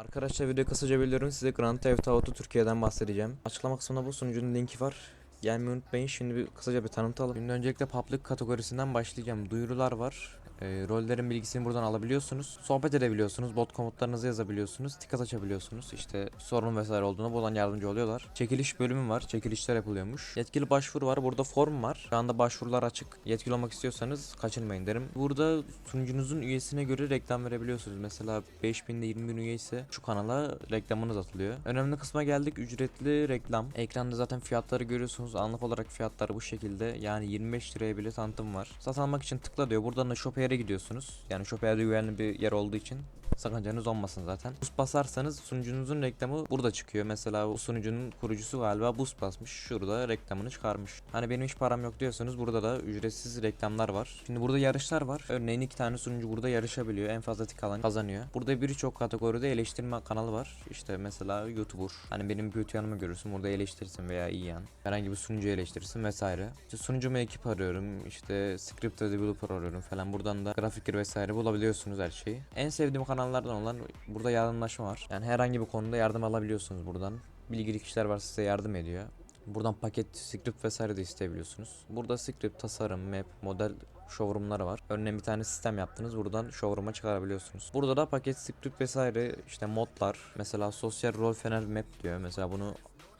Arkadaşlar video kısaca biliyorum size Grand Theft Auto Türkiye'den bahsedeceğim. Açıklama kısmında bu sunucunun linki var. Gelmeyi unutmayın. Şimdi bir kısaca bir tanıtalım. Şimdi öncelikle public kategorisinden başlayacağım. Duyurular var. E, rollerin bilgisini buradan alabiliyorsunuz. Sohbet edebiliyorsunuz. Bot komutlarınızı yazabiliyorsunuz. Ticket açabiliyorsunuz. İşte sorun vesaire olduğunda buradan yardımcı oluyorlar. Çekiliş bölümü var. Çekilişler yapılıyormuş. Yetkili başvuru var. Burada form var. Şu anda başvurular açık. Yetkili olmak istiyorsanız kaçırmayın derim. Burada sunucunuzun üyesine göre reklam verebiliyorsunuz. Mesela 5000'de 20 bin üye ise şu kanala reklamınız atılıyor. Önemli kısma geldik. Ücretli reklam. Ekranda zaten fiyatları görüyorsunuz. Anlık olarak fiyatları bu şekilde. Yani 25 liraya bile tanıtım var. Satın almak için tıkla diyor. Buradan da Shopier'e gidiyorsunuz. Yani Shopier'de güvenli bir yer olduğu için sakıncanız olmasın zaten. Boost basarsanız sunucunuzun reklamı burada çıkıyor. Mesela bu sunucunun kurucusu galiba boost basmış. Şurada reklamını çıkarmış. Hani benim hiç param yok diyorsanız burada da ücretsiz reklamlar var. Şimdi burada yarışlar var. Örneğin iki tane sunucu burada yarışabiliyor. En fazla tik alan kazanıyor. Burada birçok kategoride eleştirme kanalı var. İşte mesela YouTuber. Hani benim kötü yanımı görürsün. Burada eleştirirsin veya iyi yan. Herhangi bir sunucu eleştirirsin vesaire. İşte sunucuma ekip arıyorum. İşte script ve developer arıyorum falan. Buradan da grafikir vesaire bulabiliyorsunuz her şeyi. En sevdiğim kanallardan olan burada yardımlaşma var. Yani herhangi bir konuda yardım alabiliyorsunuz buradan. Bilgili kişiler var size yardım ediyor. Buradan paket, script vesaire de isteyebiliyorsunuz. Burada script, tasarım, map, model showroomları var. Örneğin bir tane sistem yaptınız buradan showroom'a çıkarabiliyorsunuz. Burada da paket, script vesaire işte modlar. Mesela sosyal rol fener map diyor. Mesela bunu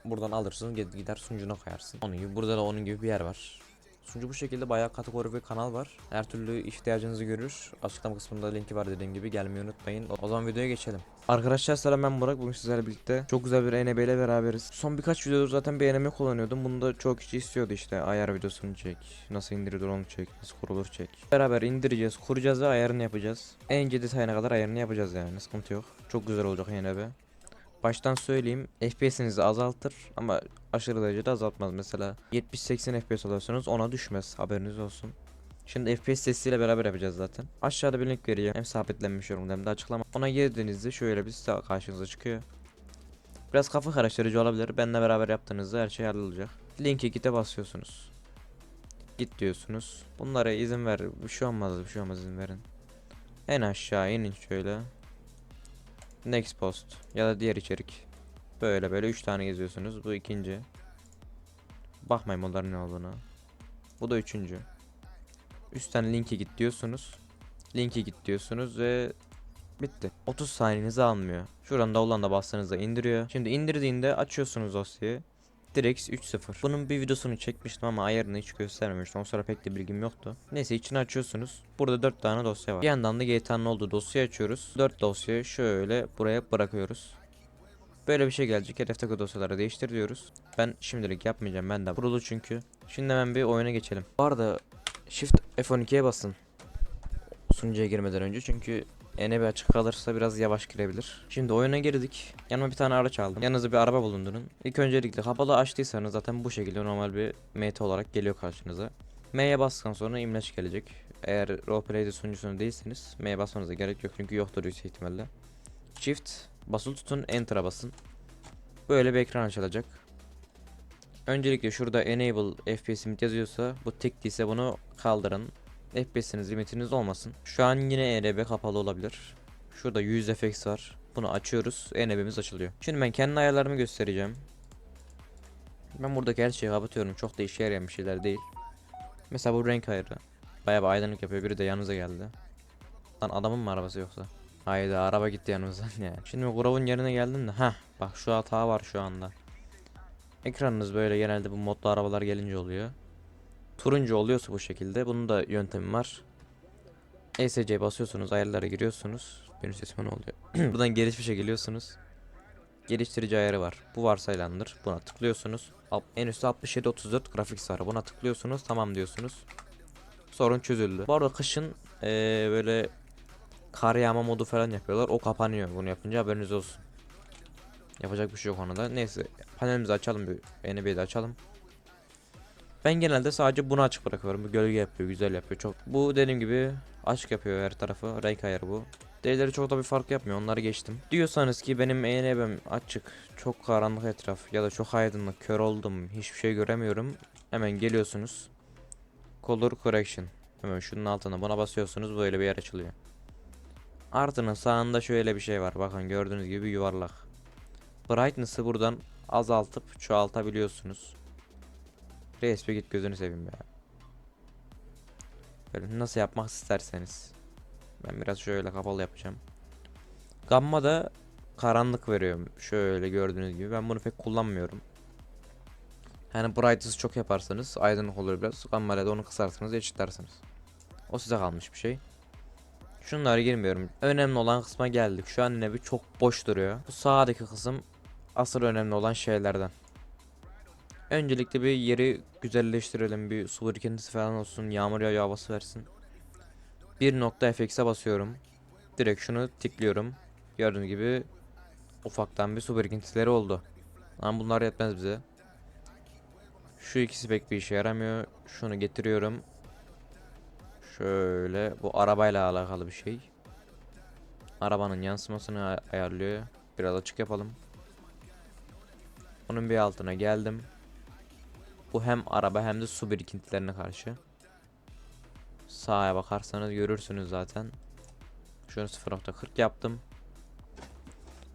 buradan alırsın gid- gider sunucuna koyarsın. Onun gibi burada da onun gibi bir yer var. Sunucu bu şekilde bayağı kategori ve kanal var. Her türlü ihtiyacınızı görür. Açıklama kısmında linki var dediğim gibi gelmeyi unutmayın. O zaman videoya geçelim. Arkadaşlar selam ben Burak. Bugün sizlerle birlikte çok güzel bir ENB ile beraberiz. Son birkaç videoda zaten bir ENB kullanıyordum. Bunu da çok kişi istiyordu işte. Ayar videosunu çek. Nasıl indirilir onu çek. Nasıl kurulur çek. Beraber indireceğiz, kuracağız ve ayarını yapacağız. En ince detayına kadar ayarını yapacağız yani. Sıkıntı yok. Çok güzel olacak ENB. Baştan söyleyeyim FPS'inizi azaltır ama aşırı derecede azaltmaz. Mesela 70-80 FPS alıyorsanız ona düşmez haberiniz olsun. Şimdi FPS testiyle beraber yapacağız zaten. Aşağıda bir link vereceğim. Hem sabitlenmiş yorumda hem de açıklama. Ona girdiğinizde şöyle bir site karşınıza çıkıyor. Biraz kafa karıştırıcı olabilir. Benimle beraber yaptığınızda her şey hallolacak. Linke gite basıyorsunuz. Git diyorsunuz. Bunlara izin ver. Bir şey olmaz bir şey olmaz izin verin. En aşağı inin şöyle. Next post ya da diğer içerik. Böyle böyle 3 tane geziyorsunuz. Bu ikinci. Bakmayın bunların ne olduğunu. Bu da üçüncü. Üstten linke git diyorsunuz. Linke git diyorsunuz ve bitti. 30 saniyenizi almıyor. Şuradan da olan da bastığınızda indiriyor. Şimdi indirdiğinde açıyorsunuz dosyayı. DirectX 3.0. Bunun bir videosunu çekmiştim ama ayarını hiç göstermemiştim. O sıra pek de bilgim yoktu. Neyse içini açıyorsunuz. Burada 4 tane dosya var. Bir yandan da GTA'nın olduğu dosyayı açıyoruz. 4 dosyayı şöyle buraya bırakıyoruz. Böyle bir şey gelecek. Hedefteki dosyaları değiştir diyoruz. Ben şimdilik yapmayacağım. Ben de kurulu çünkü. Şimdi hemen bir oyuna geçelim. Bu arada Shift F12'ye basın. Sunucuya girmeden önce çünkü ENB açık kalırsa biraz yavaş girebilir. Şimdi oyuna girdik. Yanıma bir tane araç aldım. Yanınızda bir araba bulundurun. İlk öncelikle kapalı açtıysanız zaten bu şekilde normal bir MT olarak geliyor karşınıza. M'ye bastıktan sonra imleç gelecek. Eğer roleplay'de sunucusunu değilseniz M'ye basmanıza gerek yok çünkü yoktur yüksek ihtimalle. Shift basılı tutun Enter'a basın. Böyle bir ekran açılacak. Öncelikle şurada enable FPS limit yazıyorsa bu tek değilse bunu kaldırın. FPS'iniz limitiniz olmasın. Şu an yine ENB kapalı olabilir. Şurada 100 FX var. Bunu açıyoruz. ENB'miz açılıyor. Şimdi ben kendi ayarlarımı göstereceğim. Ben buradaki her şeyi kapatıyorum. Çok da işe yarayan bir şeyler değil. Mesela bu renk ayarı. Bayağı bir aydınlık yapıyor. Biri de yanınıza geldi. Lan adamın mı arabası yoksa? Hayda araba gitti yanımızdan yani. Şimdi Grov'un yerine geldim de. Heh bak şu hata var şu anda. Ekranınız böyle genelde bu modlu arabalar gelince oluyor. Turuncu oluyorsa bu şekilde bunun da yöntemi var. ESC basıyorsunuz ayarlara giriyorsunuz. Benim sesime ne oluyor? Buradan gelişmişe geliyorsunuz. Geliştirici ayarı var. Bu varsayılandır. Buna tıklıyorsunuz. En üstte 6734 grafik var. Buna tıklıyorsunuz. Tamam diyorsunuz. Sorun çözüldü. Bu arada kışın eee, böyle kar yağma modu falan yapıyorlar. O kapanıyor bunu yapınca haberiniz olsun. Yapacak bir şey yok ona da. Neyse panelimizi açalım bir NB'yi de açalım. Ben genelde sadece bunu açık bırakıyorum. Bu gölge yapıyor, güzel yapıyor. Çok bu dediğim gibi açık yapıyor her tarafı. Renk ayarı bu. Diğerleri çok da bir fark yapmıyor. Onları geçtim. Diyorsanız ki benim ENB'm açık, çok karanlık etraf ya da çok aydınlık, kör oldum, hiçbir şey göremiyorum. Hemen geliyorsunuz. Color Correction. Hemen şunun altına buna basıyorsunuz böyle bir yer açılıyor. Artının sağında şöyle bir şey var. Bakın gördüğünüz gibi yuvarlak. Brightness'ı buradan azaltıp çoğaltabiliyorsunuz. Bir git gözünü seveyim ya. Böyle nasıl yapmak isterseniz. Ben biraz şöyle kapalı yapacağım. Gamma da karanlık veriyor. Şöyle gördüğünüz gibi. Ben bunu pek kullanmıyorum. Yani brightness çok yaparsanız aydınlık olur biraz. Gamma ile de onu kısarsanız eşitlersiniz. O size kalmış bir şey. Şunlara girmiyorum. Önemli olan kısma geldik. Şu an bir çok boş duruyor. Bu sağdaki kısım asıl önemli olan şeylerden. Öncelikle bir yeri güzelleştirelim. Bir su birikintisi falan olsun. Yağmur yağıyor havası versin. Bir nokta FX'e basıyorum. Direkt şunu tıklıyorum. Gördüğünüz gibi ufaktan bir su birikintileri oldu. Ama bunlar yetmez bize. Şu ikisi pek bir işe yaramıyor. Şunu getiriyorum. Şöyle bu arabayla alakalı bir şey. Arabanın yansımasını ay- ayarlıyor. Biraz açık yapalım. Bunun bir altına geldim. Bu hem araba hem de su birikintilerine karşı. Sağa bakarsanız görürsünüz zaten. Şunu 0.40 yaptım.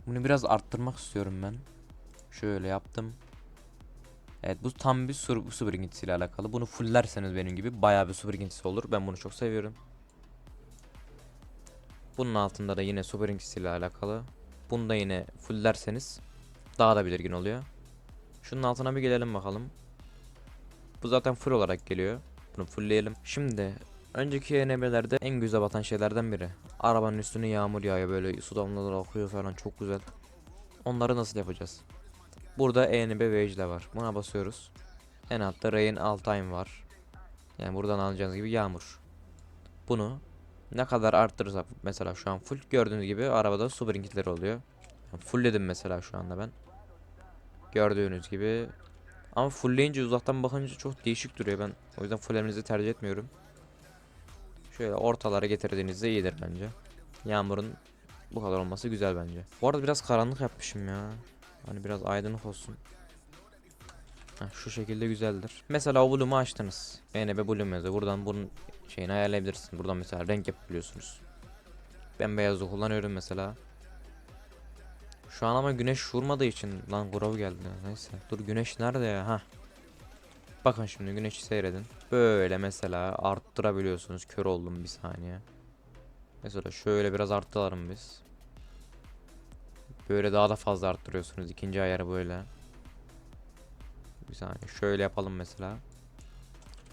Bunu biraz arttırmak istiyorum ben. Şöyle yaptım. Evet bu tam bir su, su birikintisiyle alakalı. Bunu fulllerseniz benim gibi bayağı bir su birikintisi olur. Ben bunu çok seviyorum. Bunun altında da yine su birikintisiyle alakalı. Bunu da yine fulllerseniz daha da belirgin oluyor. Şunun altına bir gelelim bakalım. Bu zaten full olarak geliyor. Bunu fullleyelim. Şimdi önceki ENB'lerde en güzel batan şeylerden biri. Arabanın üstüne yağmur yağıyor böyle su damlaları akıyor falan çok güzel. Onları nasıl yapacağız? Burada ENB Vage var. Buna basıyoruz. En altta Rain All Time var. Yani buradan alacağınız gibi yağmur. Bunu ne kadar arttırırsak mesela şu an full gördüğünüz gibi arabada su birikintileri oluyor. Yani fullledim mesela şu anda ben. Gördüğünüz gibi. Ama fullleyince uzaktan bakınca çok değişik duruyor ben. O yüzden fulllemenizi tercih etmiyorum. Şöyle ortalara getirdiğinizde iyidir bence. Yağmurun bu kadar olması güzel bence. Bu arada biraz karanlık yapmışım ya. Hani biraz aydınlık olsun. Heh, şu şekilde güzeldir. Mesela o bloom'u açtınız. ENB bloom yazıyor. Buradan bunun şeyini ayarlayabilirsiniz. Buradan mesela renk yapabiliyorsunuz. Ben beyazı kullanıyorum mesela. Şu an ama güneş vurmadığı için lan grov geldi. Neyse. Dur güneş nerede ya? Ha. Bakın şimdi güneşi seyredin. Böyle mesela arttırabiliyorsunuz. Kör oldum bir saniye. Mesela şöyle biraz arttıralım biz. Böyle daha da fazla arttırıyorsunuz. ikinci ayarı böyle. Bir saniye şöyle yapalım mesela.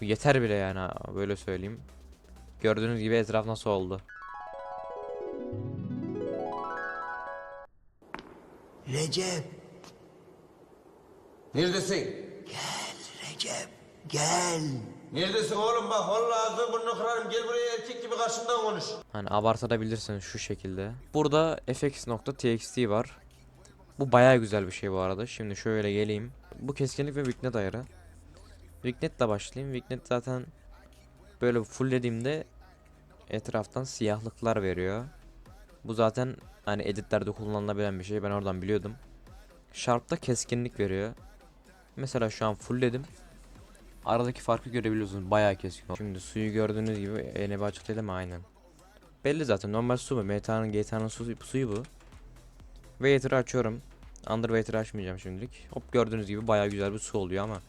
Yeter bile yani böyle söyleyeyim. Gördüğünüz gibi etraf nasıl oldu. Recep, Neredesin? Recep gel. Neredesin oğlum bak vallahi ağzını burnunu kırarım gel buraya erkek gibi karşımdan konuş. Hani abartabilirsiniz şu şekilde. Burada fx.txt var. Bu baya güzel bir şey bu arada. Şimdi şöyle geleyim. Bu keskinlik ve weaknet ayarı. Weaknet'le başlayayım. Weaknet zaten böyle fulllediğimde etraftan siyahlıklar veriyor. Bu zaten hani editlerde kullanılabilen bir şey. Ben oradan biliyordum. Sharp'ta keskinlik veriyor. Mesela şu an fullledim. Aradaki farkı görebiliyorsunuz. Bayağı keskin. Şimdi suyu gördüğünüz gibi ENB açıklayalım? Aynen. Belli zaten normal su bu. MTA'nın GTA'nın su, suyu bu. Waiter'ı açıyorum. Underwater'ı açmayacağım şimdilik. Hop gördüğünüz gibi bayağı güzel bir su oluyor ama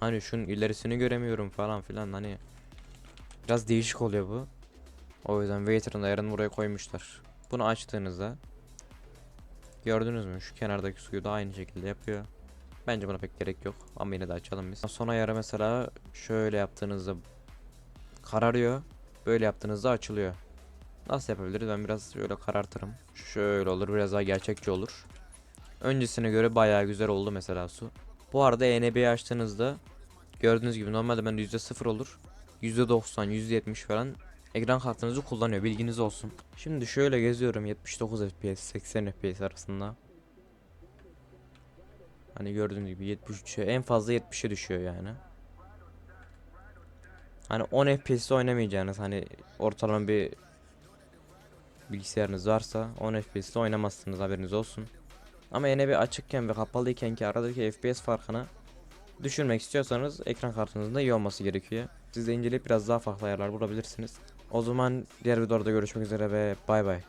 hani şunun ilerisini göremiyorum falan filan hani biraz değişik oluyor bu. O yüzden Waiter'ın ayarını buraya koymuşlar. Bunu açtığınızda gördünüz mü şu kenardaki suyu da aynı şekilde yapıyor. Bence buna pek gerek yok ama yine de açalım biz. Son ayarı mesela şöyle yaptığınızda kararıyor. Böyle yaptığınızda açılıyor. Nasıl yapabiliriz? Ben biraz şöyle karartırım. Şöyle olur biraz daha gerçekçi olur. Öncesine göre bayağı güzel oldu mesela su. Bu arada ENB'yi açtığınızda gördüğünüz gibi normalde bende %0 olur. %90, %70 falan ekran kartınızı kullanıyor bilginiz olsun. Şimdi şöyle geziyorum 79 FPS 80 FPS arasında. Hani gördüğünüz gibi 73'e en fazla 70'e düşüyor yani. Hani 10 FPS'te oynamayacağınız hani ortalama bir bilgisayarınız varsa 10 FPS'te oynamazsınız haberiniz olsun. Ama yine bir açıkken ve kapalıyken ki aradaki FPS farkını düşürmek istiyorsanız ekran kartınızın da iyi olması gerekiyor. Siz de inceleyip biraz daha farklı ayarlar bulabilirsiniz. O zaman diğer videolarda görüşmek üzere ve bay bay.